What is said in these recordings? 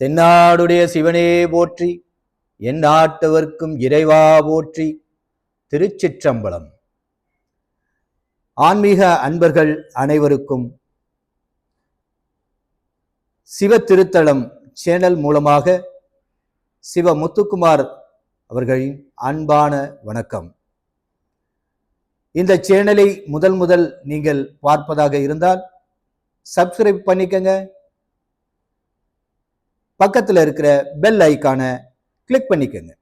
தென்னாடுடைய சிவனே போற்றி என் நாட்டவர்க்கும் இறைவா போற்றி திருச்சிற்றம்பலம். ஆன்மீக அன்பர்கள் அனைவருக்கும் சிவ திருத்தலம் சேனல் மூலமாக சிவ முத்துக்குமார் அவர்களின் அன்பான வணக்கம். இந்த சேனலை முதல் முதல் நீங்கள் பார்ப்பதாக இருந்தால் சப்ஸ்கிரைப் பண்ணிக்கங்க பக்கத்தில் இருக்கிற பெல் ஐக்கானை கிளிக் பண்ணிக்கோங்க.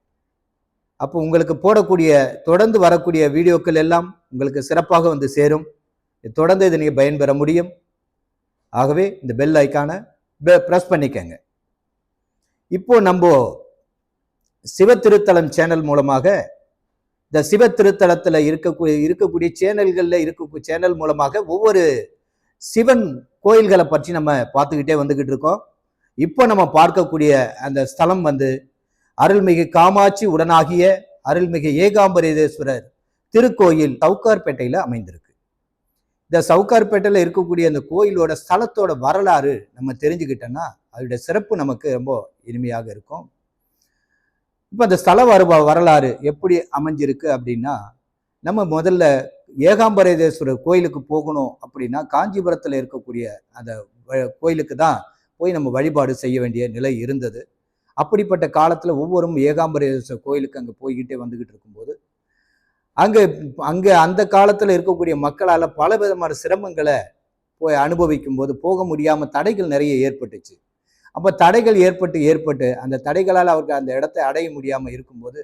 அப்போ உங்களுக்கு போடக்கூடிய தொடர்ந்து வரக்கூடிய வீடியோக்கள் எல்லாம் உங்களுக்கு சிறப்பாக வந்து சேரும். தொடர்ந்து இதை நீங்கள் பயன்பெற முடியும். ஆகவே இந்த பெல் ஐக்கானை ப்ரெஸ் பண்ணிக்கோங்க. இப்போ நம்ம சிவ திருத்தலம் சேனல் மூலமாக இந்த சிவ திருத்தலத்தில் இருக்கக்கூடிய இருக்கக்கூடிய சேனல்களில் இருக்கக்கூடிய சேனல் மூலமாக ஒவ்வொரு சிவன் கோயில்களை பற்றி நம்ம பார்த்துக்கிட்டே வந்துக்கிட்டு இருக்கோம். இப்போ நம்ம பார்க்கக்கூடிய அந்த ஸ்தலம் வந்து அருள்மிகு காமாட்சி உடனாகிய அருள்மிகு ஏகாம்பரேதேஸ்வரர் திருக்கோயில் சவுக்கார்பேட்டையில் அமைந்திருக்கு. இந்த சவுக்கார்பேட்டையில் இருக்கக்கூடிய அந்த கோயிலோட ஸ்தலத்தோட வரலாறு நம்ம தெரிஞ்சுக்கிட்டோன்னா அதோடய சிறப்பு நமக்கு ரொம்ப இனிமையாக இருக்கும். இப்போ அந்த ஸ்தல வர வரலாறு எப்படி அமைஞ்சிருக்கு அப்படின்னா நம்ம முதல்ல ஏகாம்பரேதேஸ்வரர் கோயிலுக்கு போகணும் அப்படின்னா காஞ்சிபுரத்தில் இருக்கக்கூடிய அந்த கோயிலுக்கு தான் போய் நம்ம வழிபாடு செய்ய வேண்டிய நிலை இருந்தது. அப்படிப்பட்ட காலத்தில் ஒவ்வொரும் ஏகாம்பரேஸ்வரர் கோயிலுக்கு அங்கே போய்கிட்டே வந்துக்கிட்டு இருக்கும்போது அங்கே அங்கே அந்த காலத்தில் இருக்கக்கூடிய மக்களால் பல விதமான சிரமங்களை போய் அனுபவிக்கும் போது போக முடியாமல் தடைகள் நிறைய ஏற்பட்டுச்சு. அப்போ தடைகள் ஏற்பட்டு ஏற்பட்டு அந்த தடைகளால் அவருக்கு அந்த இடத்தை அடைய முடியாமல் இருக்கும்போது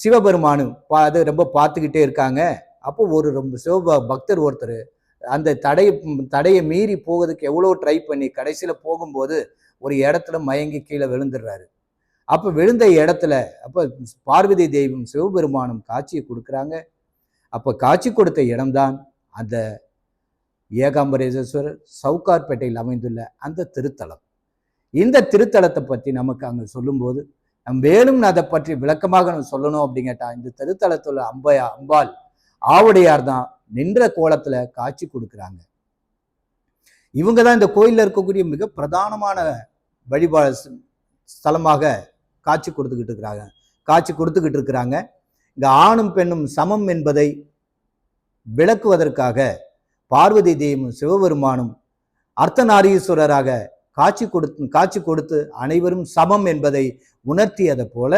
சிவபெருமானும் பா அது ரொம்ப பார்த்துக்கிட்டே இருக்காங்க. அப்போ ஒரு ரொம்ப சிவ பக்தர் ஒருத்தர் அந்த தடை தடையை மீறி போகிறதுக்கு எவ்வளோ ட்ரை பண்ணி கடைசியில் போகும்போது ஒரு இடத்துல மயங்கி கீழே விழுந்துடுறாரு. அப்போ விழுந்த இடத்துல அப்போ பார்வதி தெய்வம் சிவபெருமானும் காட்சியை கொடுக்குறாங்க. அப்போ காட்சி கொடுத்த இடம்தான் அந்த ஏகாம்பரேஸ்வரர் சவுகார்பேட்டையில் அமைந்துள்ள அந்த திருத்தலம். இந்த திருத்தலத்தை பற்றி நமக்கு அங்கே சொல்லும்போது நம் மேலும் அதை பற்றி விளக்கமாக நம்ம சொல்லணும் அப்படிங்கிட்டா இந்த திருத்தலத்தில் அம்பையா அம்பாள் ஆவுடையார் தான் நின்ற கோலத்துல காட்சி கொடுக்குறாங்க. இவங்க தான் இந்த கோயிலில் இருக்கக்கூடிய மிக பிரதானமான வழிபாடு ஸ்தலமாக காட்சி கொடுத்துக்கிட்டு இருக்கிறாங்க. காட்சி கொடுத்துக்கிட்டு இருக்கிறாங்க. இங்க ஆணும் பெண்ணும் சமம் என்பதை விளக்குவதற்காக பார்வதி தேவும் சிவபெருமானும் அர்த்தநாரீஸ்வரராக காட்சி கொடுத்து காட்சி கொடுத்து அனைவரும் சமம் என்பதை உணர்த்தியதை போல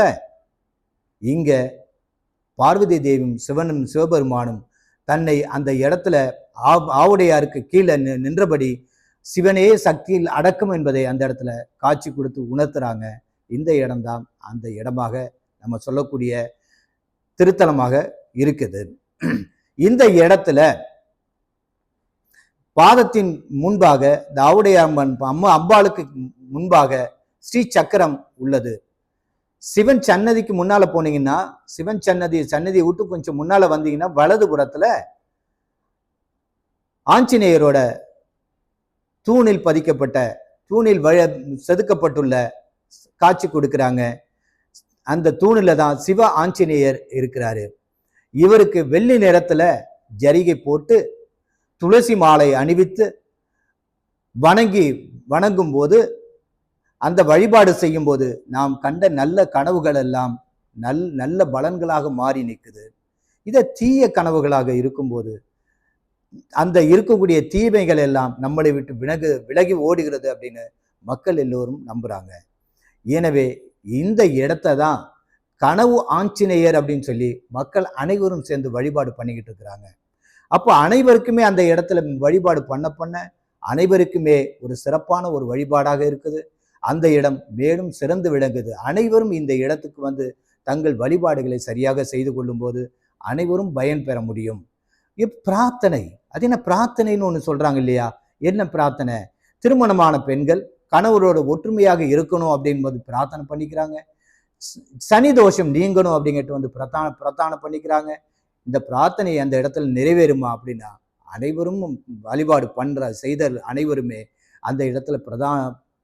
இங்க பார்வதி தேவியும் சிவனும் சிவபெருமானும் தன்னை அந்த இடத்துல ஆவுடையாருக்கு கீழே நின்றபடி சிவனே சக்தியில் அடக்கும் என்பதை அந்த இடத்துல காட்சி கொடுத்து உணர்த்துறாங்க. இந்த இடம்தான் அந்த இடமாக நம்ம சொல்லக்கூடிய திருத்தலமாக இருக்குது. இந்த இடத்துல பாதத்தின் முன்பாக இந்த ஆவுடையம்மன் அம்மா அம்பாளுக்கு முன்பாக ஸ்ரீ சக்கரம் உள்ளது. சிவன் சன்னதிக்கு முன்னால போனீங்கன்னா சிவன் சன்னதி சன்னதியை விட்டு கொஞ்சம் முன்னால வந்தீங்கன்னா வலது புறத்துல ஆஞ்சநேயரோட தூணில் பதிக்கப்பட்ட தூணில் வழ செதுக்கப்பட்டுள்ள காட்சி கொடுக்குறாங்க. அந்த தூணில் தான் சிவ ஆஞ்சநேயர் இருக்கிறாரு. இவருக்கு வெள்ளி நிறத்துல ஜரிகை போட்டு துளசி மாலை அணிவித்து வணங்கி வணங்கும் போது அந்த வழிபாடு செய்யும்போது நாம் கண்ட நல்ல கனவுகள் எல்லாம் நல் நல்ல பலன்களாக மாறி நிற்குது. இதை தீய கனவுகளாக இருக்கும்போது அந்த இருக்கக்கூடிய தீமைகள் எல்லாம் நம்மளை விட்டு விலகு விலகி ஓடுகிறது அப்படின்னு மக்கள் எல்லோரும் நம்புகிறாங்க எனவே இந்த இடத்த தான் கனவு ஆஞ்சநேயர் அப்படின்னு சொல்லி மக்கள் அனைவரும் சேர்ந்து வழிபாடு பண்ணிக்கிட்டு இருக்கிறாங்க. அப்போ அனைவருக்குமே அந்த இடத்துல வழிபாடு பண்ண பண்ண அனைவருக்குமே ஒரு சிறப்பான ஒரு வழிபாடாக இருக்குது. அந்த இடம் மேலும் சிறந்து விளங்குது. அனைவரும் இந்த இடத்துக்கு வந்து தங்கள் வழிபாடுகளை சரியாக செய்து கொள்ளும்போது அனைவரும் பயன் பெற முடியும். இப் பிரார்த்தனை அது என்ன பிரார்த்தனைன்னு ஒன்று சொல்கிறாங்க இல்லையா? என்ன பிரார்த்தனை? திருமணமான பெண்கள் கணவரோட ஒற்றுமையாக இருக்கணும் அப்படின்போது பிரார்த்தனை பண்ணிக்கிறாங்க. சனி தோஷம் நீங்கணும் அப்படிங்கிட்டு வந்து பிரதான பிரதானம் பண்ணிக்கிறாங்க. இந்த பிரார்த்தனை அந்த இடத்துல நிறைவேறுமா அப்படின்னா அனைவரும் வழிபாடு பண்ணுற செய்தல் அனைவருமே அந்த இடத்துல பிரதான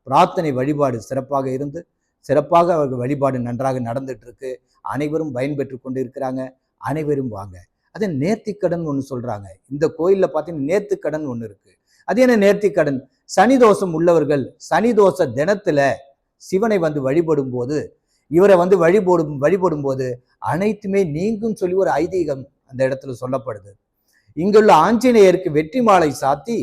பிரார்த்தனை வழிபாடு சிறப்பாக இருந்து சிறப்பாக அவர்கள் வழிபாடு நன்றாக நடந்துட்டு இருக்கு அனைவரும் பயன்பெற்று கொண்டு இருக்கிறாங்க அனைவரும் வாங்க. அது நேர்த்திக்கடன் ஒன்று சொல்றாங்க. இந்த கோயிலில் பார்த்தீங்கன்னா நேர்த்திக்கடன் ஒன்று இருக்கு. அது என்ன நேர்த்திக்கடன் சனி தோஷம் உள்ளவர்கள் சனி தோஷ தினத்துல சிவனை வந்து வழிபடும் போது இவரை வந்து வழிபடும் வழிபடும் போது அனைத்துமே நீங்கும் சொல்லி ஒரு ஐதீகம் அந்த இடத்துல சொல்லப்படுது. இங்குள்ள ஆஞ்சநேயருக்கு வெற்றி மாலை சாத்தி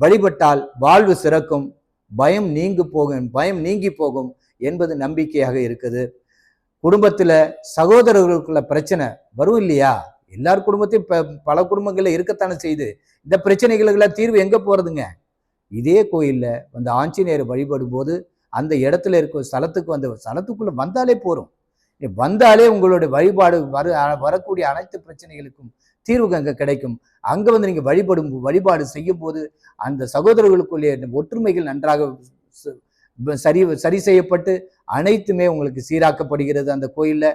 வழிபட்டால் வாழ்வு சிறக்கும். பயம் நீங்கு போகும் பயம் நீங்கி போகும் என்பது நம்பிக்கையாக இருக்குது. குடும்பத்தில் சகோதரர்களுக்குள்ள பிரச்சனை வரும் இல்லையா? எல்லார் குடும்பத்தையும் ப- பல குடும்பங்களில் இருக்கத்தானே செய்து இந்த பிரச்சனைகளுக்கெல்லாம் தீர்வு எங்கே போகிறதுங்க இதே கோயிலில் வந்து ஆஞ்சநேயர் வழிபடும் போது அந்த இடத்துல இருக்க ஸ்தலத்துக்கு வந்து ஸ்தலத்துக்குள்ளே வந்தாலே போகிறோம் வந்தாலே உங்களுடைய வழிபாடு வர வரக்கூடிய அனைத்து பிரச்சனைகளுக்கும் தீர்வு அங்கே கிடைக்கும். அங்கே வந்து நீங்கள் வழிபடும் வழிபாடு செய்யும் போது அந்த சகோதரர்களுக்குள்ளே ஒற்றுமைகள் நன்றாக சரி சரி செய்யப்பட்டு அனைத்துமே உங்களுக்கு சீராக்கப்படுகிறது அந்த கோயிலில்.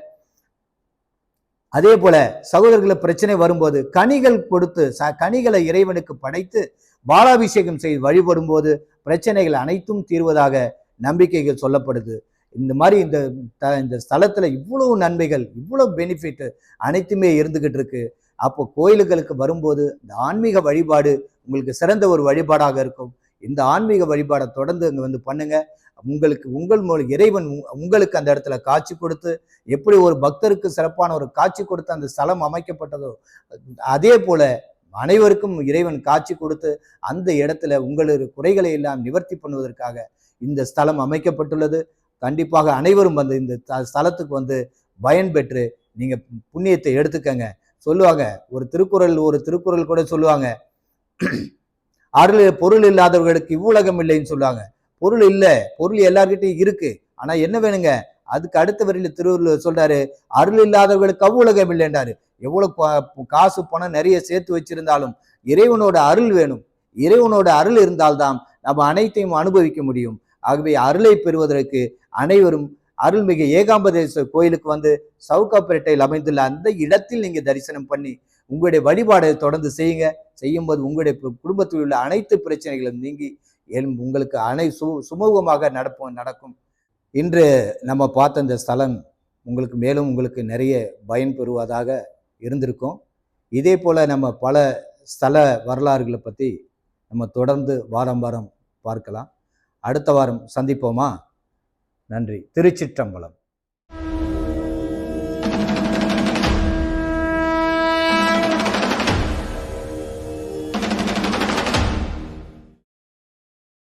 அதே போல சகோதரர்களை பிரச்சனை வரும்போது கனிகள் கொடுத்து ச- கனிகளை இறைவனுக்கு படைத்து பாலாபிஷேகம் செய்து வழிபடும் போது பிரச்சனைகள் அனைத்தும் தீர்வதாக நம்பிக்கைகள் சொல்லப்படுது. இந்த மாதிரி இந்த த- இந்த ஸ்தலத்தில் இவ்வளவு நன்மைகள் இவ்வளவு பெனிஃபிட் அனைத்துமே இருந்துகிட்டு இருக்கு. அப்போ கோயில்களுக்கு வரும்போது இந்த ஆன்மீக வழிபாடு உங்களுக்கு சிறந்த ஒரு வழிபாடாக இருக்கும். இந்த ஆன்மீக வழிபாடை தொடர்ந்து இங்கே வந்து பண்ணுங்க. உங்களுக்கு உங்கள் மூலம் இறைவன் உங்களுக்கு அந்த இடத்துல காட்சி கொடுத்து எப்படி ஒரு பக்தருக்கு சிறப்பான ஒரு காட்சி கொடுத்து அந்த ஸ்தலம் அமைக்கப்பட்டதோ அதே போல அனைவருக்கும் இறைவன் காட்சி கொடுத்து அந்த இடத்துல உங்களது குறைகளை எல்லாம் நிவர்த்தி பண்ணுவதற்காக இந்த ஸ்தலம் அமைக்கப்பட்டுள்ளது. கண்டிப்பாக அனைவரும் வந்து இந்த ஸ்தலத்துக்கு வந்து பயன்பெற்று நீங்கள் புண்ணியத்தை எடுத்துக்கங்க. சொல்லுவாங்க. ஒரு திருக்குறள் ஒரு திருக்குறள் கூட சொல்லுவாங்க. அருள் பொருள் இல்லாதவர்களுக்கு இவ்வுலகம் இல்லைன்னு சொல்லுவாங்க. பொருள் இல்லை. பொருள் எல்லார்கிட்டையும் இருக்கு. ஆனா என்ன வேணுங்க? அதுக்கு அடுத்த வரையில் திருவள்ளுவர் சொல்றாரு அருள் இல்லாதவர்களுக்கு அவ்வுலகம் இல்லைன்றாரு. எவ்வளவு காசு பணம் நிறைய சேர்த்து வச்சிருந்தாலும் இறைவனோட அருள் வேணும். இறைவனோட அருள் இருந்தால்தான் நம்ம அனைத்தையும் அனுபவிக்க முடியும். ஆகவே அருளை பெறுவதற்கு அனைவரும் அருள்மிகு ஏகாம்பரேஸ்வரர் கோயிலுக்கு வந்து சவுக்காப்பேட்டையில் அமைந்துள்ள அந்த இடத்தில் நீங்கள் தரிசனம் பண்ணி உங்களுடைய வழிபாடை தொடர்ந்து செய்யுங்க. செய்யும்போது உங்களுடைய குடும்பத்தில் உள்ள அனைத்து பிரச்சனைகளும் நீங்கி உங்களுக்கு அனை சு சுமூகமாக நடப்போம் நடக்கும். இன்று நம்ம பார்த்த இந்த ஸ்தலம் உங்களுக்கு மேலும் உங்களுக்கு நிறைய பயன் பெறுவதாக இருந்திருக்கும். இதே போல் நம்ம பல ஸ்தல வரலாறுகளை பற்றி நம்ம தொடர்ந்து வாரம் வாரம் பார்க்கலாம். அடுத்த வாரம் சந்திப்போமா? நன்றி. திருச்சிற்றம்பலம்.